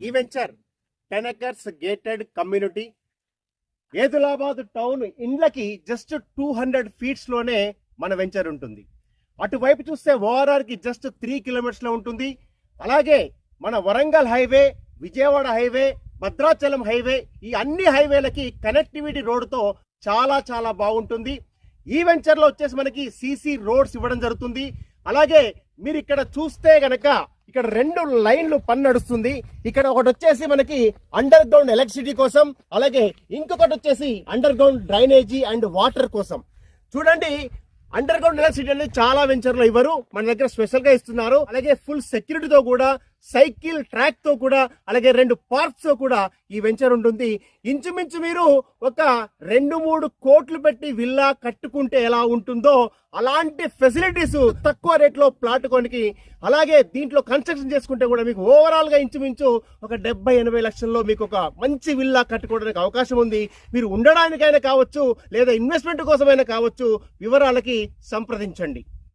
ఈ venture ten acres gated community. Edulabad town ఇండ్లకి just two hundred ఫీట్స్లోనే మన వెంచర్ ఉంటుంది. అటువైపు చూస్తే ఓఆర్ఆర్కి జస్ట్ త్రీ కిలోమీటర్స్లో ఉంటుంది. అలాగే మన Warangal highway Vijayawada highway Bhadrachalam highway ఈ అన్ని హైవేలకి కనెక్టివిటీ రోడ్తో చాలా చాలా బాగుంటుంది. ఈ వెంచర్లో వచ్చేసి మనకి సీసీ రోడ్స్ ఇవ్వడం జరుగుతుంది. అలాగే మీరు ఇక్కడ చూస్తే గనక ఇక్కడ రెండు లైన్లు పని నడుస్తుంది. ఇక్కడ ఒకటి వచ్చేసి మనకి అండర్ గ్రౌండ్ ఎలక్ట్రిసిటీ కోసం అలాగే ఇంకొకటి వచ్చేసి under ground drainage and water కోసం. చూడండి అండర్ గ్రౌండ్ ఎలక్ట్రిసిటీ అనేది చాలా వెంచర్లు ఇవ్వరు. మన దగ్గర స్పెషల్గా ఇస్తున్నారు. అలాగే ఫుల్ సెక్యూరిటీతో కూడా సైకిల్ ట్రాక్తో కూడా అలాగే రెండు పార్క్స్తో కూడా ఈ వెంచర్ ఉంటుంది. ఇంచుమించు మీరు ఒక రెండు మూడు కోట్లు పెట్టి విల్లా కట్టుకుంటే ఎలా ఉంటుందో అలాంటి ఫెసిలిటీస్ తక్కువ రేట్లో ప్లాట్ కొనికి అలాగే దీంట్లో కన్స్ట్రక్షన్ చేసుకుంటే కూడా మీకు ఓవరాల్గా ఇంచుమించు ఒక డెబ్బై ఎనభై లక్షల్లో మీకు ఒక మంచి విల్లా కట్టుకోవడానికి అవకాశం ఉంది. మీరు ఉండడానికైనా కావచ్చు లేదా ఇన్వెస్ట్మెంట్ కోసమైనా కావచ్చు వివరాలకి సంప్రదించండి.